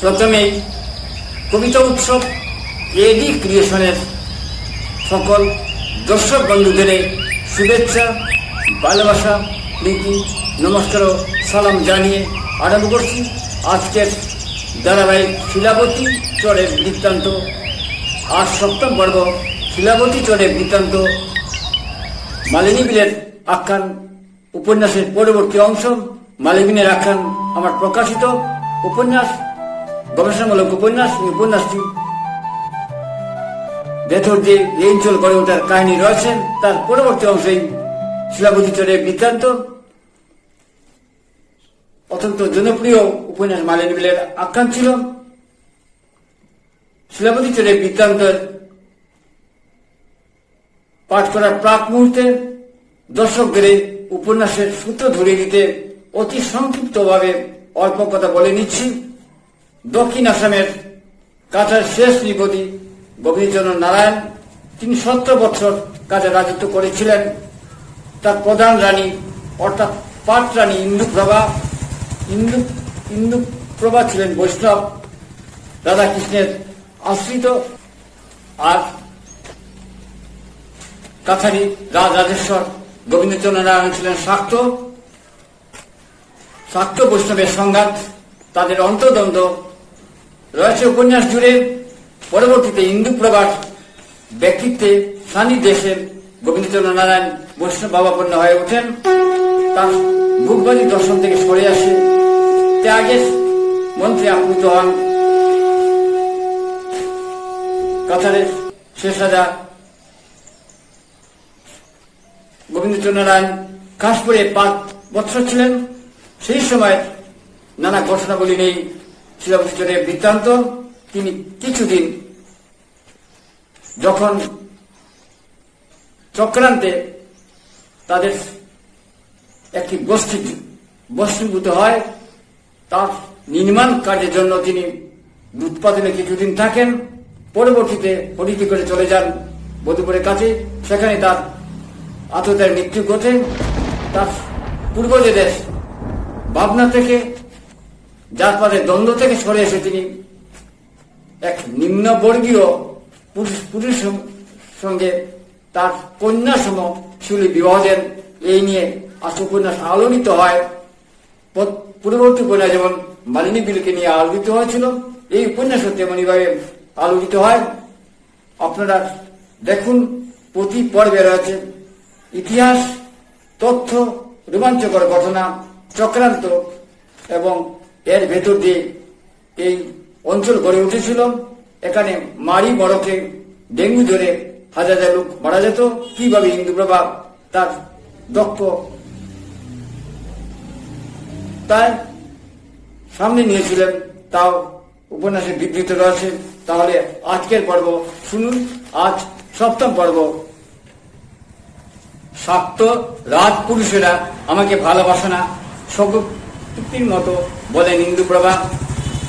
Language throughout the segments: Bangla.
প্রথমেই কবিতা উৎসব, এডি ক্রিয়েশনের সকল দর্শক বন্ধুদের শুভেচ্ছা, ভালোবাসা, প্রীতি, নমস্কার ও সালাম জানিয়ে আরম্ভ করছি আজকের ধারাবাহিক শিলাবতী চরের বৃত্তান্ত। আজ সপ্তম পর্ব শিলাবতী চরের বৃত্তান্ত। মালিনী বিলের আখ্যান, উপন্যাসের পরবর্তী অংশ মালিনীর আখ্যান আমার প্রকাশিত। উপন্যাস গবেষণামূলক উপন্যাস, উপন্যাসটি ভেতর দিয়ে এই অঞ্চল গড়ে ওঠার কাহিনী রয়েছে, তার পরবর্তী অংশেই শিলাবতী চরের বৃত্তান্ত। অত্যন্ত জনপ্রিয় উপন্যাস মালিনী বিলের আখ্যান ছিল। শিলাবতী চরের বৃত্তান্তের পাঠ করার প্রাক মুহূর্তে দর্শকদের উপন্যাসের সূত্র ধরিয়ে দিতে অতি সংক্ষিপ্তভাবে অল্প কথা বলে নিচ্ছি। দক্ষিণ আসামের কাছার শেষ নৃপতি গোবিন্দচন্দ্র নারায়ণ তিনি সত্তর বছর কাজে রাজত্ব করেছিলেন। তার প্রধান রানী, অর্থাৎ পাট রানী ইন্দুপ্রভা, ইন্দু ইন্দুপ্রভা ছিলেন বৈষ্ণব, রাধাকৃষ্ণের আশ্রিত আর কাছারি রাজ রাজেশ্বর গোবিন্দচন্দ্র নারায়ণ ছিলেন শাক্ত। শাক্ত বৈষ্ণবের সংঘাত, তাদের অন্তর্দ্বন্দ্ব রয়েছে উপন্যাস জুড়ে পরবর্তীতে ইন্দু প্রবাস ব্যক্তিত্বে সানি দেশের গোবিন্দচন্দ্র নারায়ণ বৈষ্ণব বাবাপন্ন হয়ে ওঠেন। তার বুকবাদী দর্শন থেকে সরে আসে। ত্যাগের মন্ত্রী আপ্লুত হন। কাছারের শেষ রাজা গোবিন্দচন্দ্র নারায়ণ কাশপুরে পাঁচ বছর ছিলেন। সেই সময় নানা ঘটনাবলী নেই। শিলাবস্করের বৃত্তান্ত, তিনি কিছুদিন যখন চক্রান্তে তাদের একটি গোষ্ঠী বস্তুভূত হয়, তার নির্মাণ কাজের জন্য তিনি উৎপাদনে কিছুদিন থাকেন, পরবর্তীতে হরিটি করে চলে যান বধুপুরের কাছে। সেখানে তার আত্মতার মৃত্যু ঘটে। তার পূর্ব যে দেশ ভাবনা থেকে জাতপাতের দ্বন্দ্ব থেকে সরে এসে তিনি এক নিম্নবর্গীয় পুরুষ পুরুষের সঙ্গে তার কন্যা সম শিলি বিবাহ দেন। এই নিয়ে আজ উপন্যাস আলোড়িত হয়। পূর্ববর্তী উপন্যাস যেমন মালিনী বিলকে নিয়ে আলোড়িত হয়েছিল, এই উপন্যাসও তেমনিভাবে আলোড়িত হয়। আপনারা দেখুন, প্রতি পর্বে রয়েছে ইতিহাস, তথ্য, রোমাঞ্চকর ঘটনা, চক্রান্ত এবং এর ভেতর দিয়ে এই অঞ্চল গড়ে উঠেছিল। এখানে মারি বড়কে ডেঙ্গু জ্বরে হাজার হাজার লোক মারা যেত। কীভাবে হিন্দু প্রভাব তার দক্ষ তাই সামনে নিয়েছিলেন, তাও উপন্যাসে বিবৃত রয়েছে। তাহলে আজকের পর্ব শুনুন। আজ সপ্তম পর্ব। শাক্ত রাজপুরুষেরা আমাকে ভালোবাসে না। শকুক্তির মতো বলেন ইন্দুপ্রভা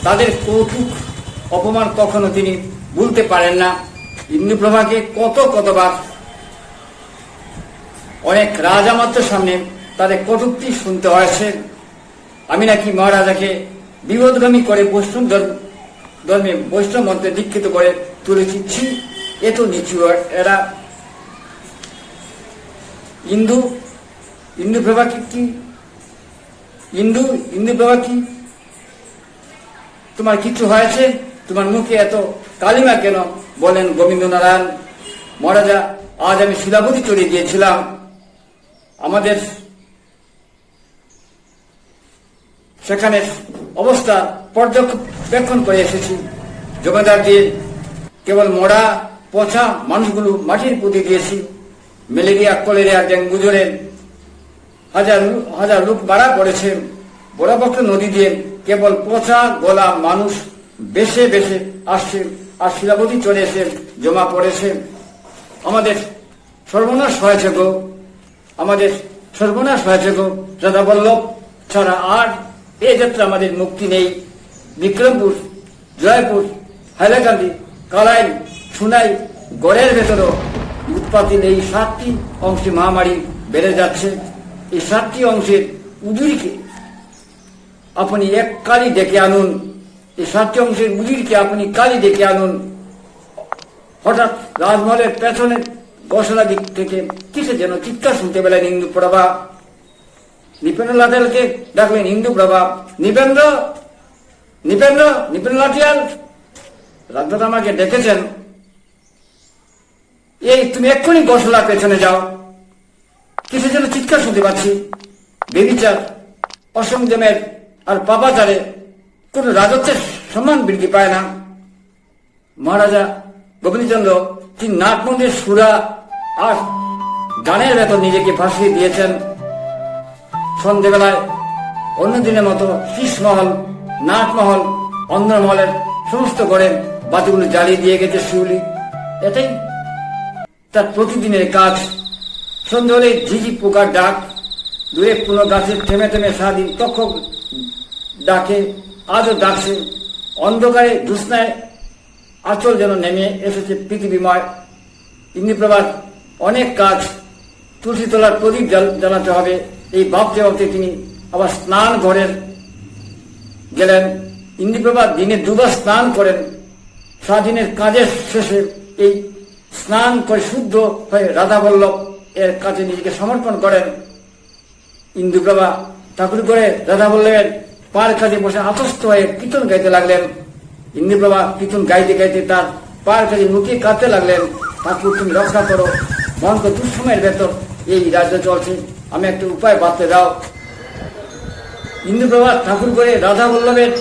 তাদের কৌতুক অপমান কখনো তিনি ভুলতে পারেন না। ইন্দুপ্রভাকে কত কতবার অনেক রাজামাত্র সামনে তাদের কটুক্তি শুনতে হয়েছে। আমি নাকি মহারাজাকে বিপদগামী করে বৈষ্ণব ধর্ম- বৈষ্ণব মন্ত্রে দীক্ষিত করে তুলেছি। ছি, এ তো নিচু এরা। ইন্দু ইন্দু প্রভা কি কি ইন্দু ইন্দু প্রভা কি? তোমার কিছু হয়েছে? তোমার মুখে এত কালিমা কেন? বলেন গোবিন্দ নারায়ণ মহারাজা, আজ আমি শিলাবতী চড়িয়ে গিয়েছিলাম। আমাদের সেখানে অবস্থা পর্যবেক্ষণ করে এসেছি। জমিদার দিয়ে কেবল মরা, পচা মানুষগুলো মাটির পুঁতে দিয়েছি। ম্যালেরিয়া কলেরিয়া ডেঙ্গু, জ্বরে হাজার হাজার লোক মারা পড়েছে বড়াপক্ষ নদী দিয়ে কেবল পচা গলা মানুষ বেশে বেশে আসছে, আর শিলাবতী চলে এসে জমা পড়েছে। আমাদের সর্বনাশ হয়েছে গো। আমাদের সর্বনাশ হয়েছে গো রাধা বল্লভ। ছাড়া আর এ যাত্রা আমাদের মুক্তি নেই। বিক্রমপুর, জয়পুর, হাইলাকান্দি কালাই সুনাই, গড়ের ভেতরও উৎপাদিত এই সাতটি অংশে মহামারী বেড়ে যাচ্ছে। এই সাতটি অংশের উদুরিকে আপনি এক কালি ডেকে আনুন। এই সাতটি অংশের মুদিরকে আপনি কালি ডেকে আনুন। হঠাৎ রাজমহলের পেছনে গসলা দিক থেকে কিসে যেন চিৎকার শুনতে পেলেন ইন্দু প্রভা। নৃপেন্দ্র লাঠিয়ালকে ডাকলেন, হিন্দু প্রভা নৃপেন্দ্র নৃপেন্দ্র নৃপেন্দ্র লাঠিয়াল রাজদাদা আমাকে ডেকেছেন। এই তুমি এক্ষুনি বসলা পেছনে যাও। কিসের জন্য চিৎকার শুনতে পাচ্ছি। বেবিচার অসংযমের আর পাপাচারে কোন রাজত্বের সম্মান বৃদ্ধি পায় না। মহারাজা গোবিন্দচন্দ্র তিনি নাট মন্দির সুরা আর গানের ভেতর নিজেকে ফাঁসিয়ে দিয়েছেন। সন্ধেবেলায় অন্য দিনের মতো শীষমহল নাটমহল অন্ধ্রমহলের সমস্ত ঘরের বাতিগুলো জ্বালিয়ে দিয়ে গেছে শিউলি। এটাই তার প্রতিদিনের কাজ। সন্ধ্যে হলে ঝিঝি পোকার ডাক দূরে কোনো গাছের থেমে থেমে সারাদিন তক্ষক ডাকে, আজও ডাকছে। অন্ধকারে ধুসনায় আচল যেন নেমে এসেছে পৃথিবীময়। ইন্দ্রপ্রভার অনেক কাজ, তুলসী তোলার প্রদীপ জ্বালাতে হবে। এই ভাবতে ভাবতে তিনি আবার স্নান ঘরের গেলেন। ইন্দ্রপ্রভা দিনে দুবার স্নান করেন। সারাদিনের কাজের শেষে এই স্নান করে শুদ্ধ হয়ে রাধা বল্লভ এর কাছে নিজেকে সমর্পণ করেন। ইন্দুপ্রভা ঠাকুর করে রাধা বল্লভের পার কাছে বসে আতস্ত হয়ে কীর্তন গাইতে লাগলেন। ইন্দ্রপ্রভা কীর্তন গাইতে গাইতে তার পার কাছে মুখে কাঁদতে লাগলেন। ঠাকুর, তুমি রক্ষা করো মনকে দুঃসময়ের ভেতর, এই রাজ্য চলছে, আমি একটা উপায় বাঁধতে দাও। ইন্দ্রপ্রভা ঠাকুর করে রাধা বল্লভের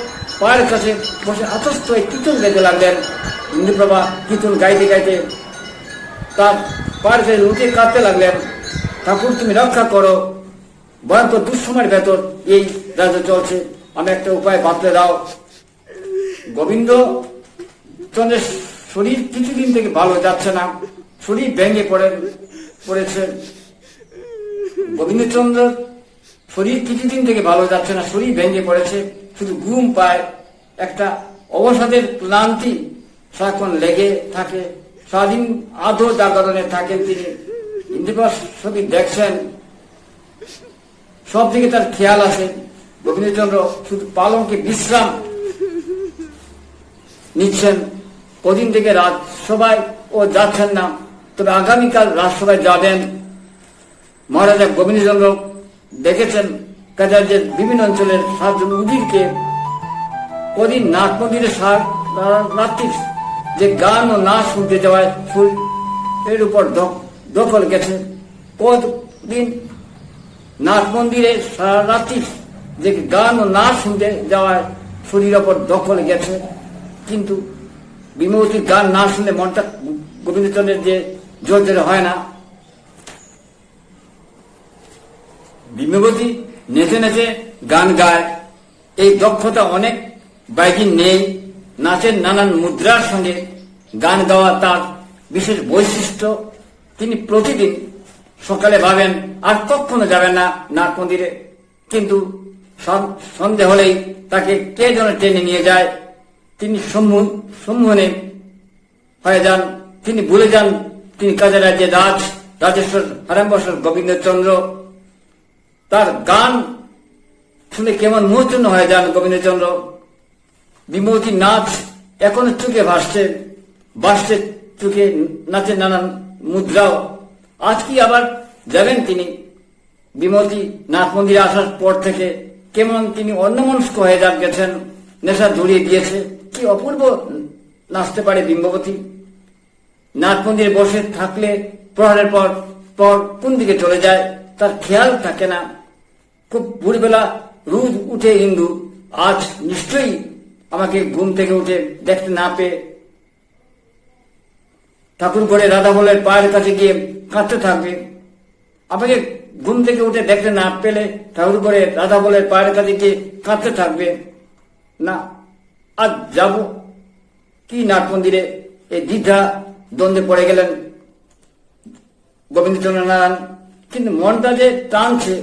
পায়ের কাছে বসে আতস্ত হয়ে কীর্তন গাইতে লাগলেন। ইন্দ্রপ্রভা কীর্তন গাইতে গাইতে তার পায়ের কাছে লুটে কাঁদতে লাগলেন। ঠাকুর, তুমি রক্ষা করো। ভয়ঙ্কর দুঃসময়ের ভেতর এই রাজা চলছে। আমি একটা উপায় বাতলে দাও। গোবিন্দ, চন্দ্রের শরীর কিছুদিন থেকে ভালো যাচ্ছে না। শরীর ভেঙে পড়ে, পড়েছে। গোবিন্দচন্দ্র, শরীর কিছুদিন থেকে ভালো যাচ্ছে না। শরীর ভেঙে পড়েছে। শুধু ঘুম পায়। একটা অবসাদের ক্লান্তি সারাক্ষণ লেগে থাকে। সারাদিন আধো জাগরণে থাকেন তিনি। ইন্দ্রপ্রভার ছবি দেখছেন। সব দিকে তার খেয়াল আছে। গোবিন্দচন্দ্র শুধু পালঙ্কে বিশ্রাম নিচ্ছেন। কদিন থেকে রাজসভায় ও যাচ্ছেন না। তবে আগামীকাল রাজসভায় যাবেন। মহারাজা গোবিন্দচন্দ্র দেখেছেন কাজারদের বিভিন্ন অঞ্চলের সাতজন উজিরকে। কদিন নাট মন্দিরে সা- রাত্রির যে গান ও নাচ শুনতে যাওয়ায় ফুল এর উপর দখ- দখল গেছে। কতদিন নাট মন্দিরে সারা রাত্রি যে গান ও নাচ শুনতে যাওয়ায় শরীর ওপর দখল গেছে। কিন্তু বিমূর্তির গান না শুনলে মনটা গোবিন্দচন্দ্রের যে জোর জোরে হয় না। বিমবতী নেচে নেচে গান গায়। এই দক্ষতা অনেক বাইকিন নেই। নাচের নানান মুদ্রার সঙ্গে গান গাওয়া তার বিশেষ বৈশিষ্ট্য, তিনি প্রতিদিন সকালে ভাবেন, আর কখনো যাবেন না নাট মন্দিরে কিন্তু সন- সন্ধে হলেই তাকে কে যেন টেনে নিয়ে যায়। তিনি সম্মু- সম্মোহনে হয়ে যান। তিনি ভুলে যান, তিনি কাজে রাজ্যে রাজ, রাজেশ্বর হারাম্বসর গোবিন্দচন্দ্র। তার গান শুনে কেমন মোহচূর্ণ হয়ে যান গোবিন্দচন্দ্র। বিমূর্তি নাচ এখনও চোখে ভাসছে। ভাসছে চোখে নাচের নানান মুদ্রাও। আজ কি আবার যাবেন তিনি? বিমূর্তি নাথ মন্দিরে আসার পর থেকে কেমন তিনি অন্যমনস্ক হয়ে যান গেছেন, নেশা জড়িয়ে দিয়েছে। কি অপূর্ব নাচতে পারে বিম্ববতী। নাট মন্দিরে বসে থাকলে প্রহারের পর পর কোন দিকে চলে যায় তার খেয়াল থাকে না। খুব ভোরবেলা রোজ উঠে ইন্দু আজ নিশ্চয়ই আমাকে ঘুম থেকে উঠে দেখতে না পেয়ে ঠাকুর করে রাধা বলের পায়ের কাছে গিয়ে কাঁদতে থাকবে। আমাকে ঘুম থেকে উঠে দেখতে না পেলে ঠাকুর করে রাধা বলের পায়ের কাছে গিয়ে কাঁদতে থাকবে। না, আজ যাব। কি নাট মন্দিরে? এই দ্বিধা দ্বন্দ্বে পড়ে গেলেন গোবিন্দচন্দ্র নারায়ণ কিন্তু মনটা যে টানছে,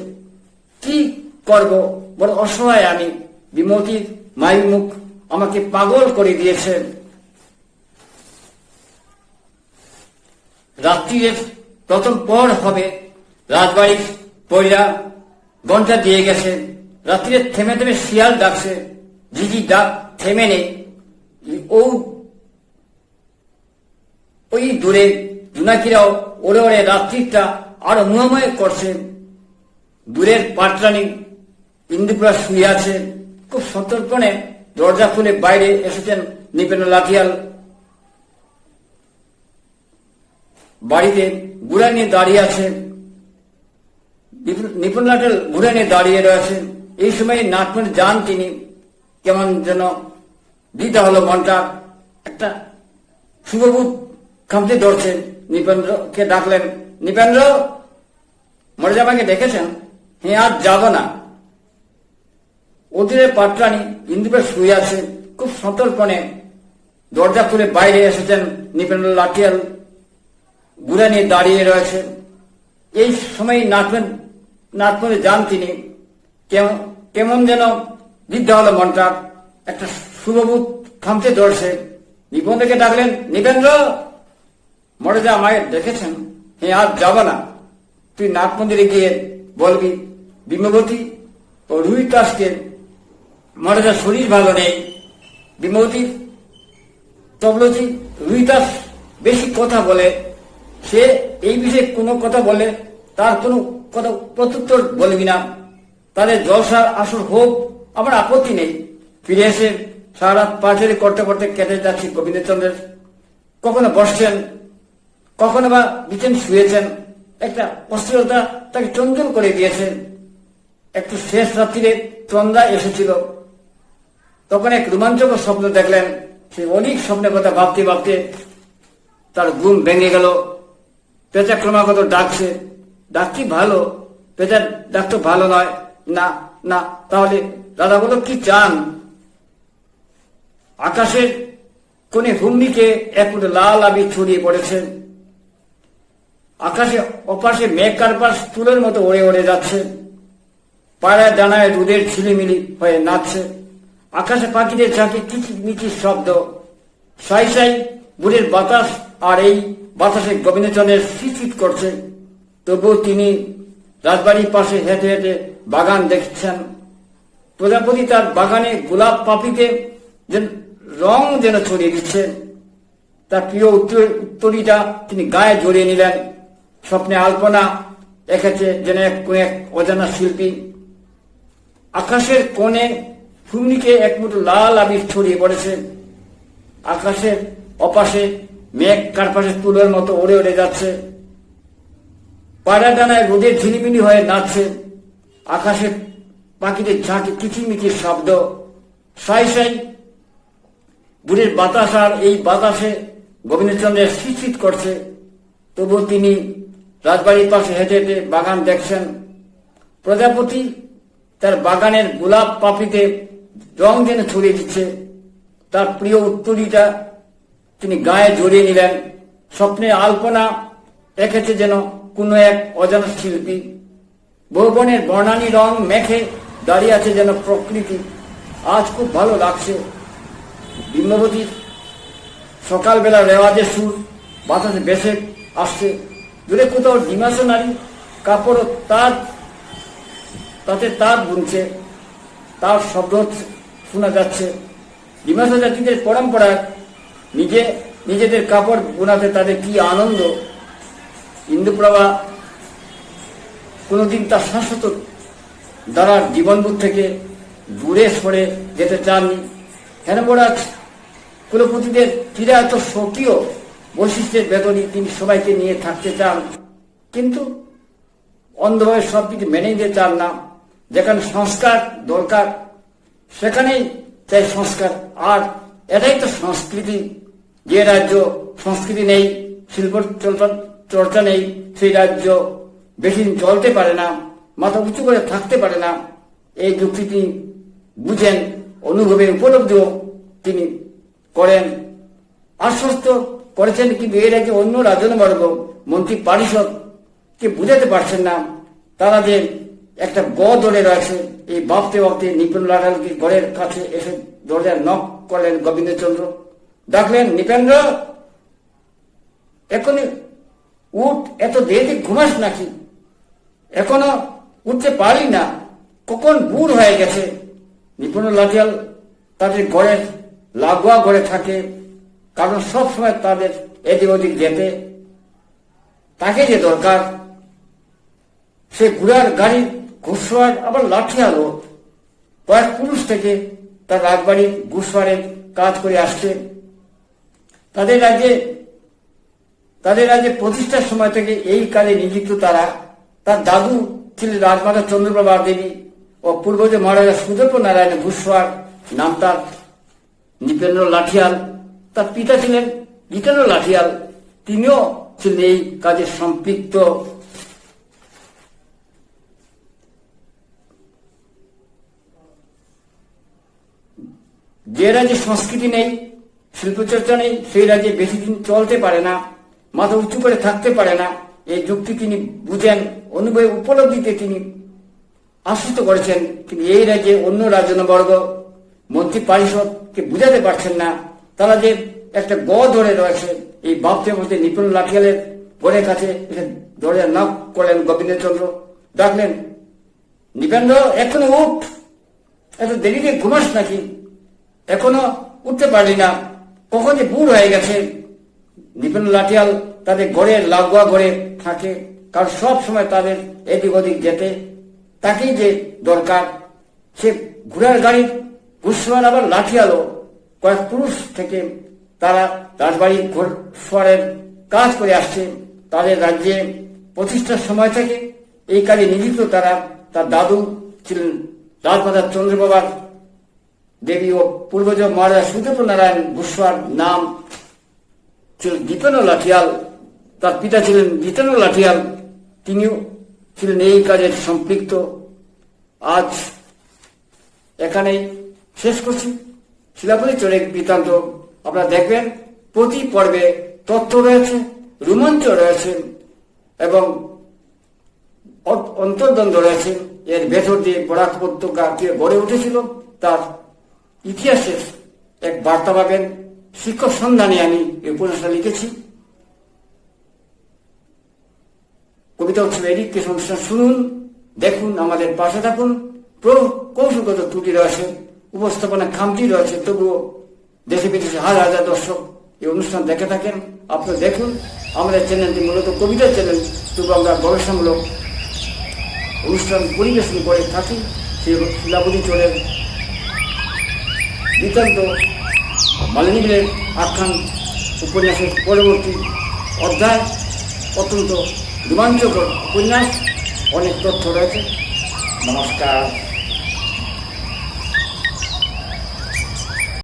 কি করব? বড় অসহায় আমি। বিমতির মাই মুখ আমাকে পাগল করে দিয়েছে রাত্রির প্রথম পর হবে রাজবাড়ির পয়লা ঘণ্টা দিয়ে গেছে। রাত্রিরে থেমে থেমে শিয়াল ডাকছে ঝিঝি ডাক থেমে নেই। ও ওই দূরে জুনাকিরাও ওরে ওরে রাত্রিটা আরও মুহময় করছে। দূরের পাটরানি ইন্দুপুরা শুয়ে আছে। খুব সতর্কণে দরজা খুলে বাইরে এসেছেন নিপেন লাঠিয়াল। বাড়িতে গুড়া নিয়ে দাঁড়িয়ে আছে, নিপুণ লাঠেল ঘুরে নিয়ে দাঁড়িয়ে রয়েছেন এই সময় নাটমেন্ট যান তিনি কেমন যেন দিতে হলো মনটা। একটা শুভবুত খামতে ধরছে। নিপেন্দ্রকে ডাকলেন, নিপেন্দ্র মর্যাদাকে ডেকেছেন হ্যাঁ আর যাব না। অধীরে পাটরানি ইন্দুপে শুয়ে আছে। খুব সতর্কণে দরজা খুলে বাইরে এসেছেন নিপেন্দ্র লাঠিয়াল। গুড়া নিয়ে দাঁড়িয়ে রয়েছে। এই সময় নাটমেন নাটমেন্টে যান তিনি। কেমন যেন দিতে হলো মনটা। একটা শুভবুত থামতে ধরছে। নিবন্ধকে ডাকলেন, নিবেন্দ্র! মরে যা মায়ের দেখেছেন। হ্যাঁ আর যাব না। তুই নাট মন্দিরে গিয়ে বলবি বিমবতী ও রুই দাসকে মরে যা শরীর ভালো নেই। বিমবতী তবলজি রুই দাস বেশি কথা বলে সে এই বিষয়ে কোনো কথা বলে, তার কোনো কথা প্রত্যুত্তর বলবি না। তাদের জলসার আসর হোক, আমার আপত্তি নেই। ফিরে এসে সারা রাত পাঁচারি করতে করতে কেটে যাচ্ছি গোবিন্দচন্দ্রের। কখনো বসছেন, কখনো বা বিচেন শুয়েছেন। একটা অস্থিরতা তাকে চঞ্চল করে দিয়েছে। একটু শেষ রাত্রিরে তন্দা এসেছিল। তখন এক রোমাঞ্চকর স্বপ্ন দেখলেন। সে অনেক স্বপ্নের কথা ভাবতে ভাবতে তার ঘুম ভেঙে গেল। পেঁচা ক্রমাগত ডাকছে? ডাকটি ভালো? পেঁচার ডাক তো ভালো নয়। না না, তাহলে দাদা বলো কি চান? আকাশের কোনে হুমড়িকে এক লাল আবি ছড়িয়ে পড়েছে। আকাশে অপাশে মেঘ কারপাস তুলের মতো ওড়ে ওড়ে যাচ্ছে। পাড়ায় ডানায় দুধের ছিলিমিলি হয়ে নাচছে। আকাশে পাখিদের ঝাঁকে কিচিমিচির শব্দ। সাই সাই বুড়ের বাতাস আর এই বাতাসে গোবিন্দচন্দ্রের শীত করছে। তবুও তিনি রাজবাড়ির পাশে হেঁটে হেঁটে বাগান দেখছেন। প্রজাপতি তার বাগানে গোলাপ পাপিতে যেন রং যেন ছড়িয়ে দিচ্ছে। তার প্রিয় উত্তর উত্তরীটা তিনি গায়ে জড়িয়ে নিলেন। স্বপ্নে আলপনা এঁকেছে যেন এক কোন এক অজানা শিল্পী। আকাশের কোণে ফুমনিকে এক মুঠো লাল আবির ছড়িয়ে পড়েছে। আকাশের অপাশে মেঘ কারপাশে তুলোর মতো ওড়ে ওড়ে যাচ্ছে। পাড়া ডানায় রোদের ঝিলিমিলি হয়ে নাচছে। আকাশে পাখিদের ঝাঁকে কিচিমিচির শব্দ। সাই সাই বুড়ির বাতাস আর এই বাতাসে গোবিন্দচন্দ্রের শীত করছে। তবু তিনি রাজবাড়ির পাশে হেঁটে হেঁটে বাগান দেখছেন। প্রজাপতি তার বাগানের গোলাপ পাপড়িতে রং যেন ছড়িয়ে দিচ্ছে। তার প্রিয় উত্তরীটা তিনি গায়ে জড়িয়ে নিলেন স্বপ্নে আলপনা এঁকেছে যেন কোনো এক অজানা শিল্পী ভুবনের বর্ণালী রং মেখে দাঁড়িয়ে আছে যেন প্রকৃতি আজ খুব ভালো লাগছে বিম্ববতীর সকালবেলা রেওয়াজের সুর বাতাসে বেসে আসছে দূরে কোথাও ডিমাসো নারী কাপড় তার তাতে তার বুনছে তার শব্দ শোনা যাচ্ছে ডিমাসা জাতিদের পরম্পরায় নিজে, নিজেদের কাপড় বোনাতে তাদের কি আনন্দ? ইন্দুপ্রভা কোনোদিন তার শাশ্বত দ্বারার জীবনবোধ থেকে দূরে সরে যেতে চাননি। কেন হেনবরাজ কুলপতিদের ফিরে এত স্বকীয় বৈশিষ্ট্যের বেতনই তিনি সবাইকে নিয়ে থাকতে চান। কিন্তু অন্ধভাবে সব কিছু মেনে নিতে চান না। যেখানে সংস্কার দরকার, সেখানেই চাই সংস্কার। আর এটাই তো সংস্কৃতি। যে রাজ্য সংস্কৃতি নেই, শিল্প চর্চা- নেই, সেই রাজ্য বেশি চলতে পারে না, মাথা উঁচু করে থাকতে পারে না। এই যুক্তি তিনি বুঝেন অনুভবে উপলব্ধিও তিনি করেন। আশ্বস্ত করেছেন কিন্তু এই রাজ্যে অন্য রাজনবর্গ, মন্ত্রী পারিষদ কে বুঝাতে পারছেন না। তারা যে একটা গ দলে রয়েছে, এই ভাবতে ভাবতে নিপুণ লাটালকে ঘরের কাছে এসে দরজায় নক করলেন গোবিন্দচন্দ্র। ডাকলেন নিপেন্দ্র এখনই উঠ, এত দেরিতে ঘুমাস নাকি? এখনও উঠতে পারি না, কখন বুড় হয়ে গেছে? নিপুণ লাঠিয়াল তাদের ঘরের লাগোয়া ঘরে থাকে, কারণ সব সময় তাদের এদিক ওদিক যেতে, তাকে যে দরকার। সে ঘোড়ার গাড়ি ঘুষওয়ার, আবার লাঠি আলো কয়েক পুরুষ থেকে তার রাজবাড়ির ঘুষওয়ারের কাজ করে আসছে। তাদের রাজ্যে তাদের রাজ্যে প্রতিষ্ঠার সময় থেকে এই কাজে নিযুক্ত তারা, তার দাদু ছিলেন রাজমাতা চন্দ্রপ্রভা দেবী ও পূর্বজ মহারাজা সুদর্প নারায়ণ ঘুষওয়ার, নাম তার নৃপেন্দ্র লাঠিয়াল, তার পিতা ছিলেন জিতেন্দ্র লাঠিয়াল, তিনিও ছিলেন এই কাজে সম্পৃক্ত। যে রাজ্যে সংস্কৃতি নেই শিল্পচর্চা নেই সেই রাজ্যে বেশি দিন চলতে পারে না, মাথা উঁচু করে থাকতে পারে না। এই যুক্তি তিনি বুঝেন, অনুভবে উপলব্ধিতে তিনি আশ্বস্ত করেছেন। কিন্তু এই রাজ্যে অন্য রাজনবর্গ মন্ত্রী পারিষদকে বুঝাতে পারছেন না। তারা যে একটা গ ধরে রয়েছে, এই ভাবতে ভাবতে নিপুণ লাঠিয়ালের পরের কাছে ধরে নক করলেন গোবিন্দচন্দ্র ডাকলেন, নিপেন্দ্র, এখনও উঠ। এত দেরিতে ঘুমাস নাকি? এখনও উঠতে পারলি না। কখন যে বুড় হয়ে গেছে? নিপেন্দ্র লাঠিয়াল তাদের ঘরে, লাগোয়া ঘরে থাকে। কারণ সব সময় তাদের এদিক ওদিক যেতে তাকেই যে দরকার। সে ঘোড়ার গাড়ির ঘুষবার আবার লাঠিয়ালো কয়েক পুরুষ থেকে তারা রাজবাড়ি ঘোড়ার কাজ করে আসছে তাদের রাজ্যে। প্রতিষ্ঠার সময় থেকে এই কাজে নিযুক্ত তারা। তার দাদু ছিলেন রাজমাতা চন্দ্রবাবার দেবী ও পূর্বজ মহারাজা সুদেব নারায়ণ গুসওয়ার নাম ছিল জিতেন্দ্র লাঠিয়াল, তার পিতা ছিলেন জিতেন্দ্র লাঠিয়াল, তিনিও ছিলেন এই কাজের সম্পৃক্ত। আজ এখানেই শেষ করছি। শিলাপতি চলে বৃত্তান্ত, আপনারা দেখবেন প্রতি পর্বে তথ্য রয়েছে, রোমাঞ্চ রয়েছে এবং অন্তর্দ্বন্দ্ব রয়েছে। এর ভেতর দিয়ে বরাক উপত্যকা গড়ে উঠেছিল, তার ইতিহাসের এক বার্তা পাবেন। শিক্ষক সন্ধানে আমি এই উপন্যাসটা লিখেছি। কবিতা উৎসব এডুকেশন অনুষ্ঠান শুনুন, দেখুন, আমাদের পাশে থাকুন। কৌশলগত ত্রুটি রয়েছে উপস্থাপনা খামতি রয়েছে, তবুও দেশে বিদেশে হাজার হাজার দর্শক এই অনুষ্ঠান দেখে থাকেন, আপনারা দেখুন। আমাদের চ্যানেলটি মূলত কবিতার চ্যানেল, তবু আমরা গবেষণামূলক অনুষ্ঠান পরিবেশন করে থাকি। সেই শিলাবতী চলের নিতান্ত মালিনীদের আখ্যান উপন্যাসের পরবর্তী অধ্যায় অত্যন্ত রোমাঞ্চকর উপন্যাস। অনেক তথ্য রয়েছে। নমস্কার।